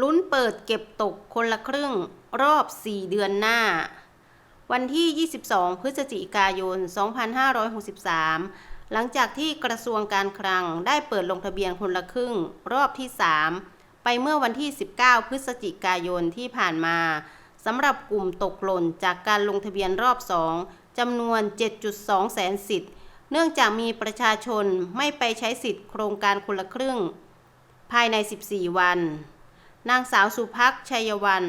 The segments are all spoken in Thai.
ลุ้นเปิดเก็บตกคนละครึ่งรอบ 4 เดือนหน้า วันที่ 22 พฤศจิกายน 2563 หลังจากที่กระทรวงการคลังได้เปิดลงทะเบียนคนละครึ่งรอบที่ 3 ไปเมื่อวันที่ 19 พฤศจิกายนที่ผ่านมาสำหรับกลุ่มตกหล่นจากการลงทะเบียนรอบ 2จำนวน 7.2 แสนสิทธิ์ เนื่องจากมีประชาชนไม่ไปใช้สิทธิ์โครงการคนละครึ่ง ภายใน 14 วัน นางสาวสุพักชัยวัน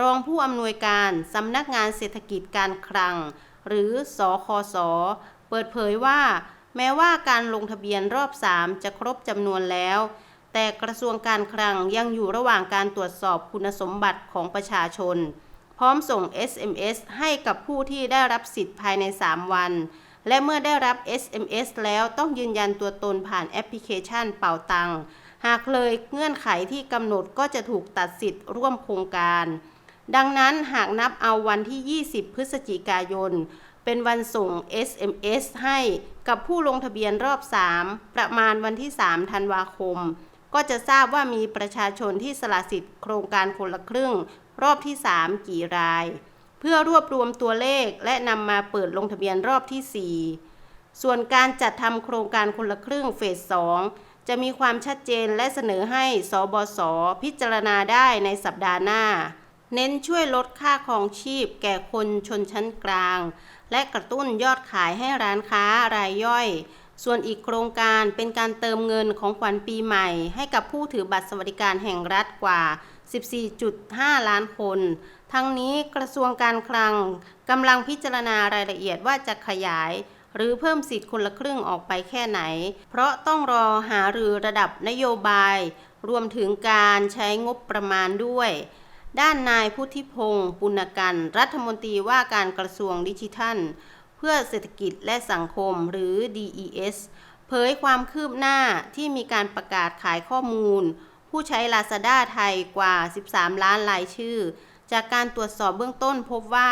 รองผู้อำนวยการสำนักงานเศรษฐกิจการคลัง หรือสอคอสอเปิดเผยว่า แม้ว่าการลงทะเบียนรอบ 3 จะครบจำนวนแล้ว แต่กระทรวงการคลังยังอยู่ระหว่างการตรวจสอบคุณสมบัติของประชาชน พร้อมส่ง SMS ให้กับผู้ที่ได้รับสิทธิ์ภายใน 3 วัน และเมื่อได้รับ SMS แล้วต้องยืนยันตัวตนผ่านแอปพลิเคชันเป่าตัง หากเลยเงื่อนไขที่กำหนดก็จะถูกตัดสิทธิ์ร่วมโครงการ ดังนั้นหากนับเอาวันที่ 20 พฤศจิกายน เป็นวันส่ง SMS ให้กับผู้ลงทะเบียนรอบ 3 ประมาณวันที่ 3 ธันวาคม ก็จะทราบว่ามีประชาชนที่สละสิทธิ์โครงการคนละครึ่ง รอบที่ 3 กี่ราย เพื่อรวบรวมตัวเลขและนำมาเปิดลงทะเบียนรอบที่ 4 ส่วนการจัดทำโครงการคนละครึ่งเฟส 2 จะมีความชัดเจนและเสนอให้สบศพิจารณาได้ในสัปดาห์หน้า เน้นช่วยลดค่าครองชีพแก่คนชนชั้นกลาง และกระตุ้นยอดขายให้ร้านค้ารายย่อย ส่วนอีกโครงการเป็นการเติมเงินของขวัญปีใหม่ ให้กับผู้ถือบัตรสวัสดิการแห่งรัฐกว่า 14.5 ล้านคน ทั้งนี้กระทรวงการคลังกำลังพิจารณารายละเอียดว่าจะขยาย หรือเพิ่มสิทธิ์คนละครึ่งออกไปแค่ไหน เพราะต้องรอหารือระดับนโยบาย รวมถึงการใช้งบประมาณด้วย ด้านนายพุทธิพงศ์ปุณกันรัฐมนตรีว่าการกระทรวงดิจิทัล เพื่อเศรษฐกิจและสังคมหรือ DES เผยความคืบหน้าที่มีการประกาศขายข้อมูล ผู้ใช้ Lazada ไทยกว่า 13 ล้านรายชื่อ จากการตรวจสอบเบื้องต้นพบว่า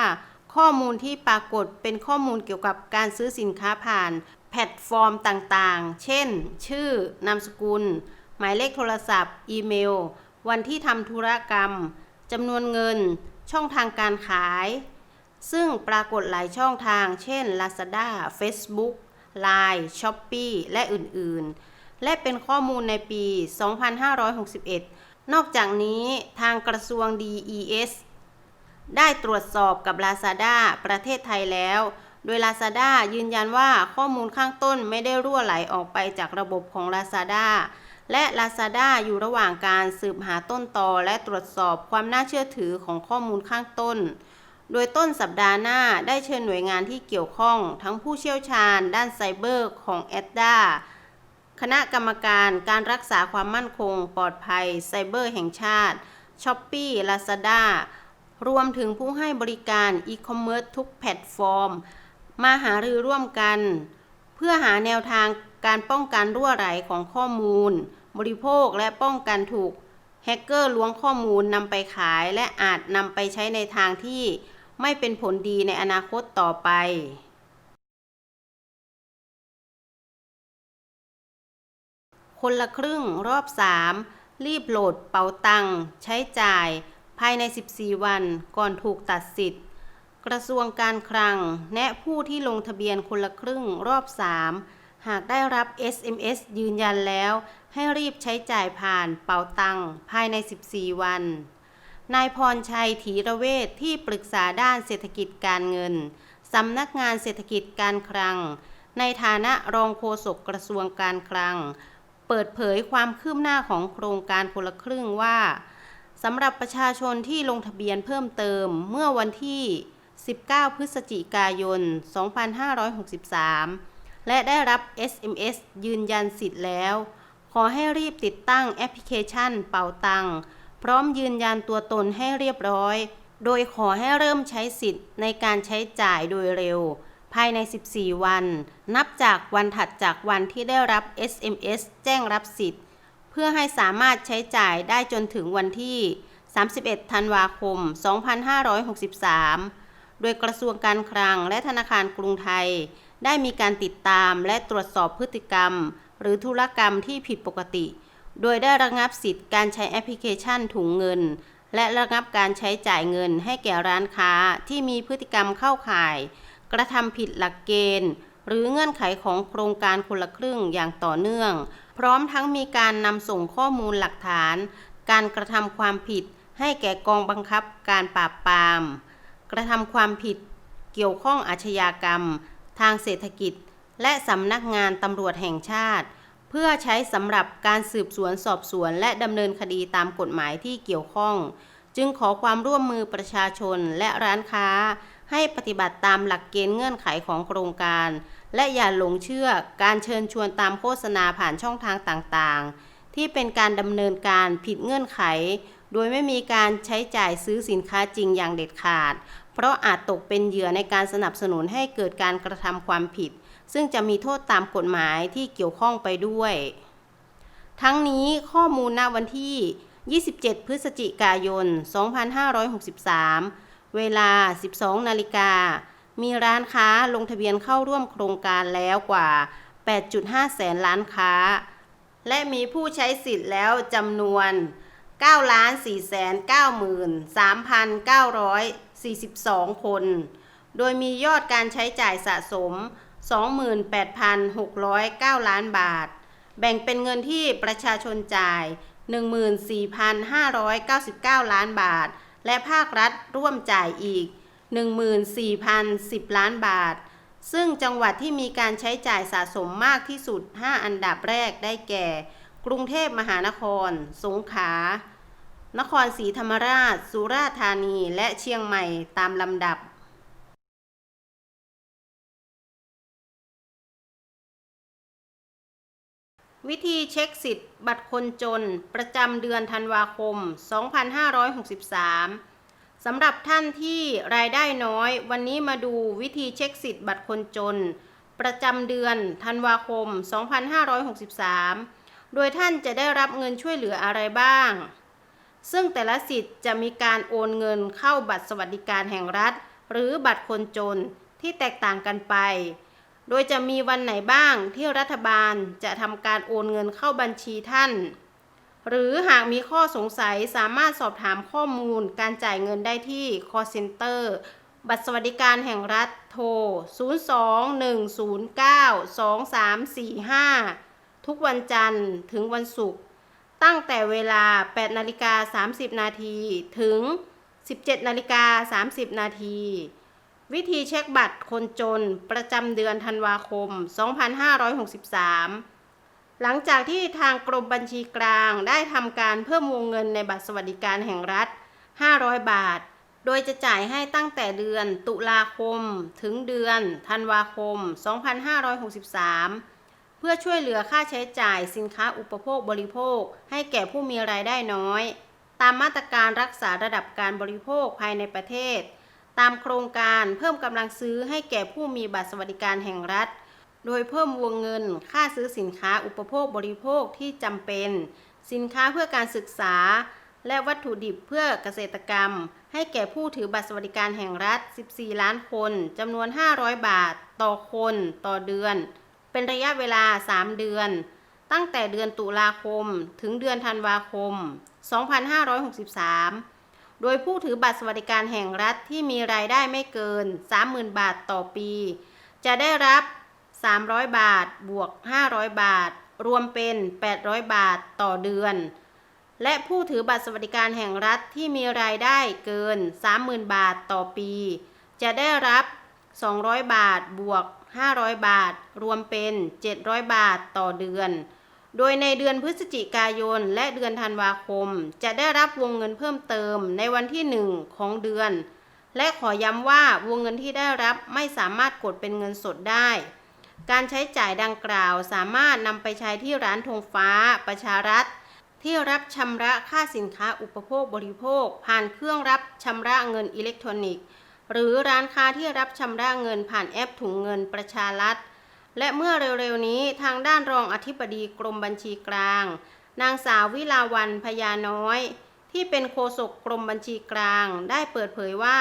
ข้อมูลที่ปรากฏเป็นข้อมูลเกี่ยวกับการซื้อสินค้าผ่าน แพลตฟอร์มต่างๆ เช่น ชื่อ นามสกุล หมายเลขโทรศัพท์ อีเมล วันที่ทำธุรกรรมจำนวนเงิน ช่องทางการขาย ซึ่งปรากฏหลายช่องทาง เช่น Lazada Facebook Line Shopee และอื่นๆ และเป็นข้อมูลในปี 2561 นอกจากนี้ทางกระทรวง DES ได้ตรวจสอบกับ Lazada ประเทศไทยแล้ว โดย Lazada ยืนยันว่าข้อมูลข้างต้นไม่ได้รั่วไหลออกไปจากระบบของ Lazada และ Lazada อยู่ระหว่างการสืบหาต้นตอและตรวจสอบความน่าเชื่อถือของข้อมูลข้างต้น โดยต้นสัปดาห์หน้าได้เชิญหน่วยงานที่เกี่ยวข้องทั้งผู้เชี่ยวชาญด้านไซเบอร์ของแอดดาคณะกรรมการการรักษาความมั่นคง ปลอดภัยไซเบอร์แห่งชาติช้อปปี้ลาซาด้า รวมถึงผู้ให้บริการอีคอมเมิร์ซทุกแพลตฟอร์ม มาหารือร่วมกัน เพื่อหาแนวทางการป้องกันรั่วไหลของข้อมูล บริโภคและป้องกันถูกแฮกเกอร์ล้วงข้อมูลนำไปขาย และอาจนำไปใช้ในทางที่ไม่เป็นผลดีในอนาคตต่อไปคนละครึ่งรอบ 3 รีบโหลดเป๋าตัง ใช้จ่าย ภายใน 14 วันก่อนถูกตัดสิทธิ์ กระทรวงการคลัง แนะผู้ที่ลงทะเบียนคนละครึ่งรอบ 3 หากได้รับ SMS ยืนยันแล้ว ให้รีบใช้จ่ายผ่านเป๋าตังภายใน 14 วัน นายพรชัยถีระเวทที่ปรึกษาด้านเศรษฐกิจการเงินสำนักงานเศรษฐกิจการคลัง ในฐานะรองโฆษกกระทรวงการคลัง เปิดเผยความคืบหน้าของโครงการคนละครึ่งว่า สำหรับประชาชนที่ลงทะเบียนเพิ่มเติมเมื่อวันที่ 19 พฤศจิกายน 2563 และได้รับ SMS ยืนยันสิทธิ์แล้ว ขอให้รีบติดตั้งแอปพลิเคชันเป่าตังค์พร้อมยืนยันตัวตนให้เรียบร้อย โดยขอให้เริ่มใช้สิทธิ์ในการใช้จ่ายโดยเร็ว ภายใน 14 วัน นับจากวันถัดจากวันที่ได้รับ SMS แจ้งรับสิทธิ์ พื่อให้สามารถใช้จ่ายได้จนถึงวันที่ 31 ธันวาคม 2563 โดยกระทรวงการคลังและธนาคารกรุงไทย ได้มีการติดตามและตรวจสอบพฤติกรรม หรือธุรกรรมที่ผิดปกติ โดยได้ระงับสิทธิ์การใช้แอปพลิเคชันถุงเงิน และระงับการใช้จ่ายเงินให้แก่ร้านค้าที่มีพฤติกรรมเข้าข่าย กระทำผิดหลักเกณฑ์ หรือเงื่อนไขของโครงการคนละครึ่งอย่างต่อเนื่อง พร้อมทั้งมีการนำส่งข้อมูลหลักฐาน การกระทำความผิด ให้แก่กองบังคับการปราบปราม กระทำความผิด เกี่ยวข้องอาชญากรรม ทางเศรษฐกิจ และสำนักงานตำรวจแห่งชาติ เพื่อใช้สำหรับการสืบสวนสอบสวน และดำเนินคดีตามกฎหมายที่เกี่ยวข้อง จึงขอความร่วมมือประชาชนและร้านค้า ให้ปฏิบัติตามหลักเกณฑ์เงื่อนไขของโครงการ และอย่าหลงเชื่อการเชิญชวนตามโฆษณาผ่านช่องทางต่างๆ ที่เป็นการดำเนินการผิดเงื่อนไข โดยไม่มีการใช้จ่ายซื้อสินค้าจริงอย่างเด็ดขาด เพราะอาจตกเป็นเหยื่อในการสนับสนุนให้เกิดการกระทำความผิด ซึ่งจะมีโทษตามกฎหมายที่เกี่ยวข้องไปด้วย ทั้งนี้ข้อมูลณวันที่ 27 พฤศจิกายน 2563 เวลา 12 นาฬิกา มีร้านค้าลงทะเบียนเข้าร่วมโครงการแล้วกว่า 8.5 แสนล้านค้า และมีผู้ใช้สิทธิ์แล้วจำนวน9,493,942 คน โดยมียอดการใช้จ่ายสะสม 28,609 ล้านบาท แบ่งเป็นเงินที่ประชาชนจ่าย 14,599 ล้านบาท และภาครัฐร่วมจ่ายอีก 14,010 ล้านบาท ซึ่งจังหวัดที่มีการใช้จ่ายสะสมมากที่สุด 5 อันดับแรกได้แก่ กรุงเทพมหานคร สงขลานครศรีธรรมราช สุราษฎร์ธานี และเชียงใหม่ตามลำดับ วิธีเช็คสิทธิ์บัตรคนจน ประจำเดือนธันวาคม 2563 สำหรับท่านที่รายได้น้อย วันนี้มาดูวิธีเช็คสิทธิ์บัตรคนจน ประจำเดือนธันวาคม 2563 โดยท่านจะได้รับเงินช่วยเหลืออะไรบ้าง ซึ่งแต่ละสิทธิ์จะมีการโอนเงินเข้าบัตรสวัสดิการแห่งรัฐ หรือบัตรคนจนที่แตกต่างกันไป โดยจะมีวันไหนบ้างที่รัฐบาลจะทำการโอนเงินเข้าบัญชีท่าน หรือหากมีข้อสงสัยสามารถสอบถามข้อมูลการจ่ายเงินได้ที่ call center บัตรสวัสดิการแห่งรัฐโทร 02-109-2345 ทุกวันจันทร์ถึงวันศุกร์ตั้งแต่เวลา 8 นาฬิกา 30 นาที ถึง 17 นาฬิกา 30 นาที วิธีเช็คบัตรคนจนประจำเดือนธันวาคม 2563 หลังจากที่ทางกรมบัญชีกลางได้ทำการเพิ่มวงเงินในบัตรสวัสดิการแห่งรัฐ 500 บาท โดยจะจ่ายให้ตั้งแต่เดือนตุลาคมถึงเดือนธันวาคม 2563 เพื่อช่วยเหลือค่าใช้จ่ายสินค้าอุปโภคบริโภค ให้แก่ผู้มีรายได้น้อย ตามมาตรการรักษาระดับการบริโภคภายในประเทศ ตามโครงการเพิ่มกำลังซื้อให้แก่ผู้มีบัตรสวัสดิการแห่งรัฐ โดยเพิ่มวงเงินค่าซื้อสินค้าอุปโภคบริโภคที่จำเป็น สินค้าเพื่อการศึกษา และวัตถุดิบเพื่อเกษตรกรรม ให้แก่ผู้ถือบัตรสวัสดิการแห่งรัฐ 14 ล้านคนจำนวน 500 บาท ต่อคนต่อเดือน เป็นระยะเวลา 3 เดือน ตั้งแต่เดือนตุลาคมถึงเดือนธันวาคม 2563 โดยผู้ถือบัตรสวัสดิการแห่งรัฐที่มีรายได้ไม่เกิน 30,000 บาทต่อปี จะได้รับ 300 บาทบวก 500 บาท รวมเป็น 800 บาทต่อเดือน และผู้ถือบัตรสวัสดิการแห่งรัฐที่มีรายได้เกิน 30,000 บาทต่อปี จะได้รับ 200 บาทบวก 500 บาท รวมเป็น 700 บาทต่อเดือน โดยในเดือนพฤศจิกายนและเดือนธันวาคม จะได้รับวงเงินเพิ่มเติมในวันที่ 1 ของเดือน และขอย้ำว่าวงเงินที่ได้รับไม่สามารถกดเป็นเงินสดได้ การใช้จ่ายดังกล่าวสามารถนำไปใช้ที่ร้านธงฟ้า ประชารัฐ ที่รับชำระค่าสินค้าอุปโภคบริโภค ผ่านเครื่องรับชำระเงินอิเล็กทรอนิกส์ หรือร้านค้าที่รับชำระเงินผ่านแอปถุงเงินประชารัฐ และเมื่อเร็วๆนี้ทางด้านรองอธิบดีกรมบัญชีกลาง นางสาววิลาวันพญาน้อย ที่เป็นโฆษกกรมบัญชีกลาง ได้เปิดเผยว่า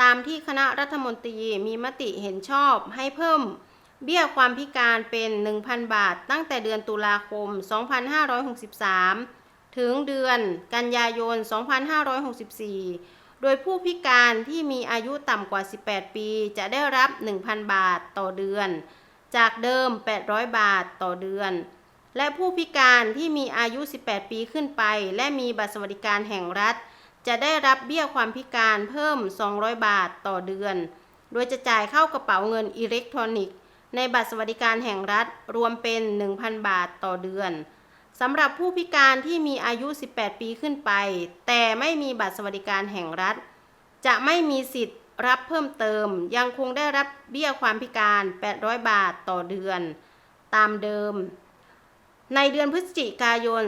ตามที่คณะรัฐมนตรีมีมติเห็นชอบให้เพิ่ม เบี้ยความพิการเป็น 1,000 บาท ตั้งแต่เดือนตุลาคม 2563 ถึงเดือนกันยายน 2564โดยผู้พิการที่มีอายุต่ำกว่า 18 ปี จะได้รับ 1,000 บาทต่อเดือน จากเดิม 800 บาทต่อเดือน และผู้พิการที่มีอายุ 18 ปีขึ้นไป และมีบัตรสวัสดิการแห่งรัฐ จะได้รับเบี้ยความพิการเพิ่ม 200 บาทต่อเดือน โดยจะจ่ายเข้ากระเป๋าเงินอิเล็กทรอนิกส์ ในบัตรสวัสดิการแห่งรัฐรวมเป็น 1,000 บาทต่อเดือนสำหรับผู้พิการที่มีอายุ 18 ปีขึ้นไป แต่ไม่มีบัตรสวัสดิการแห่งรัฐ จะไม่มีสิทธิ์ รับเพิ่มเติมยังคงได้รับเบี้ยความพิการ 800 บาทต่อเดือน ตามเดิม ในเดือนพฤศจิกายน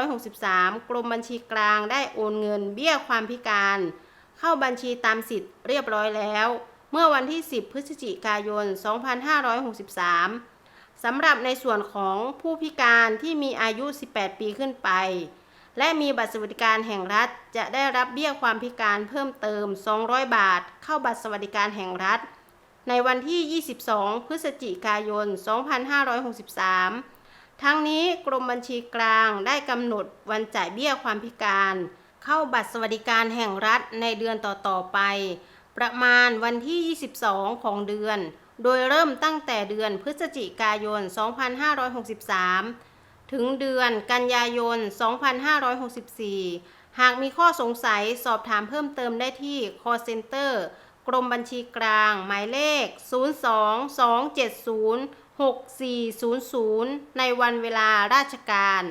2563 กรมบัญชีกลางได้โอนเงินเบี้ยความพิการ เข้าบัญชีตามสิทธิ์เรียบร้อยแล้ว เมื่อวันที่ 10 พฤศจิกายน 2563สำหรับในส่วนของผู้พิการที่มีอายุ 18 ปีขึ้นไป และมีบัตรสวัสดิการแห่งรัฐ จะได้รับเบี้ยความพิการเพิ่มเติม 200 บาท เข้าบัตรสวัสดิการแห่งรัฐ ในวันที่ 22 พฤศจิกายน 2563 ทั้งนี้กรมบัญชีกลางได้กำหนดวันจ่ายเบี้ยความพิการ เข้าบัตรสวัสดิการแห่งรัฐในเดือนต่อๆไป ประมาณวันที่ 22 ของเดือน โดยเริ่มตั้งแต่เดือนพฤศจิกายน 2563 ถึงเดือนกันยายน 2564 หากมีข้อสงสัยสอบถามเพิ่มเติมได้ที่ call center กรมบัญชีกลาง หมายเลข 02 270 6400 ในวันเวลาราชการ